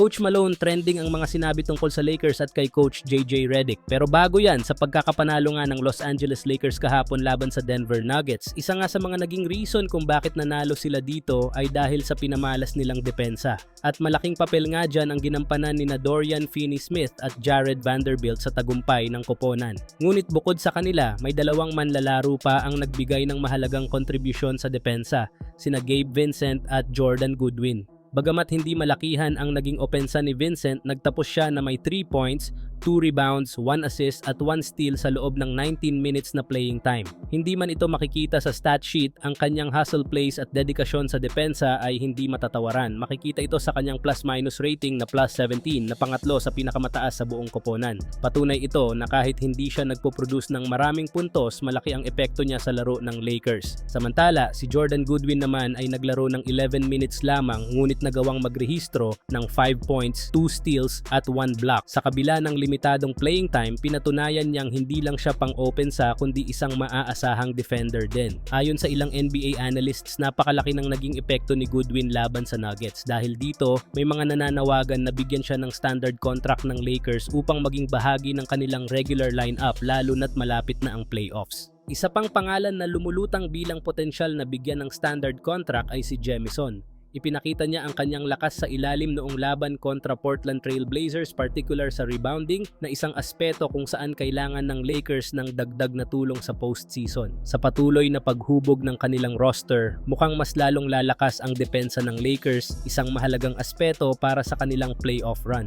Coach Malone, trending ang mga sinabi tungkol sa Lakers at kay Coach JJ Redick. Pero bago yan, sa pagkakapanalo nga ng Los Angeles Lakers kahapon laban sa Denver Nuggets, isa nga sa mga naging reason kung bakit nanalo sila dito ay dahil sa pinamalas nilang depensa. At malaking papel nga dyan ang ginampanan ni na Dorian Finney-Smith at Jared Vanderbilt sa tagumpay ng koponan. Ngunit bukod sa kanila, may dalawang manlalaro pa ang nagbigay ng mahalagang kontribusyon sa depensa, sina Gabe Vincent at Jordan Goodwin. Bagamat hindi malakihan ang naging opensa ni Vincent, nagtapos siya na may 3 points, 2 rebounds, 1 assist at 1 steal sa loob ng 19 minutes na playing time. Hindi man ito makikita sa stat sheet, ang kanyang hustle plays at dedikasyon sa depensa ay hindi matatawaran. Makikita ito sa kanyang plus-minus rating na plus 17 na pangatlo sa pinakamataas sa buong koponan. Patunay ito na kahit hindi siya nagpo-produce ng maraming puntos, malaki ang epekto niya sa laro ng Lakers. Samantala, si Jordan Goodwin naman ay naglaro ng 11 minutes lamang ngunit nagawang magrehistro ng 5 points, 2 steals at 1 block. Sa kabila ng limitadong playing time, pinatunayan niyang hindi lang siya pang open sa kundi isang maaasahang defender din. Ayon sa ilang NBA analysts, napakalaki ng naging epekto ni Goodwin laban sa Nuggets dahil dito may mga nananawagan na bigyan siya ng standard contract ng Lakers upang maging bahagi ng kanilang regular lineup lalo na't malapit na ang playoffs. Isa pang pangalan na lumulutang bilang potensyal na bigyan ng standard contract ay si Jemison. Ipinakita niya ang kanyang lakas sa ilalim noong laban kontra Portland Trail Blazers particular sa rebounding na isang aspeto kung saan kailangan ng Lakers ng dagdag na tulong sa postseason. Sa patuloy na paghubog ng kanilang roster, mukhang mas lalong lalakas ang depensa ng Lakers, isang mahalagang aspeto para sa kanilang playoff run.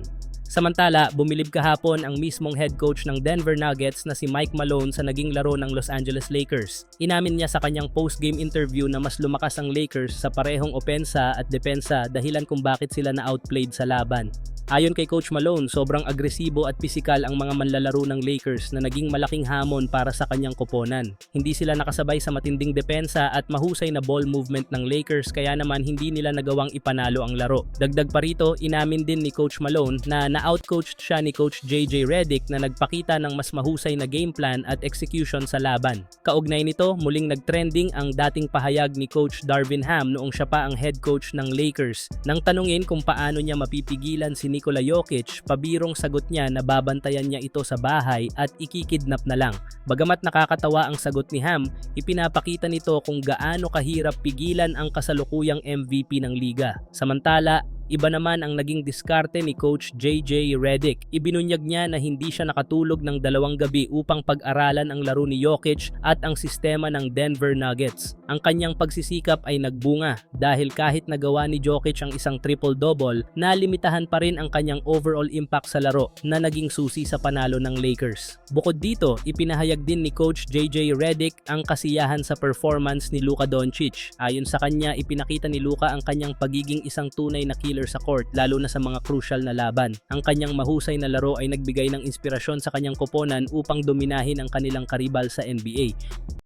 Samantala, bumilib kahapon ang mismong head coach ng Denver Nuggets na si Mike Malone sa naging laro ng Los Angeles Lakers. Inamin niya sa kanyang post-game interview na mas lumakas ang Lakers sa parehong opensa at depensa dahilan kung bakit sila na-outplayed sa laban. Ayon kay Coach Malone, sobrang agresibo at pisikal ang mga manlalaro ng Lakers na naging malaking hamon para sa kanyang koponan. Hindi sila nakasabay sa matinding depensa at mahusay na ball movement ng Lakers kaya naman hindi nila nagawang ipanalo ang laro. Dagdag pa rito, inamin din ni Coach Malone na na-outcoached siya ni Coach JJ Redick na nagpakita ng mas mahusay na game plan at execution sa laban. Kaugnay nito, muling nagtrending ang dating pahayag ni Coach Darvin Ham noong siya pa ang head coach ng Lakers. Nang tanungin kung paano niya mapipigilan si Nikola Jokic, pabirong sagot niya na babantayan niya ito sa bahay at ikikidnap na lang. Bagamat nakakatawa ang sagot ni Ham, ipinapakita nito kung gaano kahirap pigilan ang kasalukuyang MVP ng liga. Samantala, Iba naman ang naging diskarte ni Coach JJ Redick. Ibinunyag niya na hindi siya nakatulog ng dalawang gabi upang pag-aralan ang laro ni Jokic at ang sistema ng Denver Nuggets. Ang kanyang pagsisikap ay nagbunga dahil kahit nagawa ni Jokic ang isang triple-double, nalimitahan pa rin ang kanyang overall impact sa laro na naging susi sa panalo ng Lakers. Bukod dito, ipinahayag din ni Coach JJ Redick ang kasiyahan sa performance ni Luka Doncic. Ayon sa kanya, ipinakita ni Luka ang kanyang pagiging isang tunay na killer sa court lalo na sa mga crucial na laban. Ang kanyang mahusay na laro ay nagbigay ng inspirasyon sa kanyang koponan upang dominahin ang kanilang karibal sa NBA.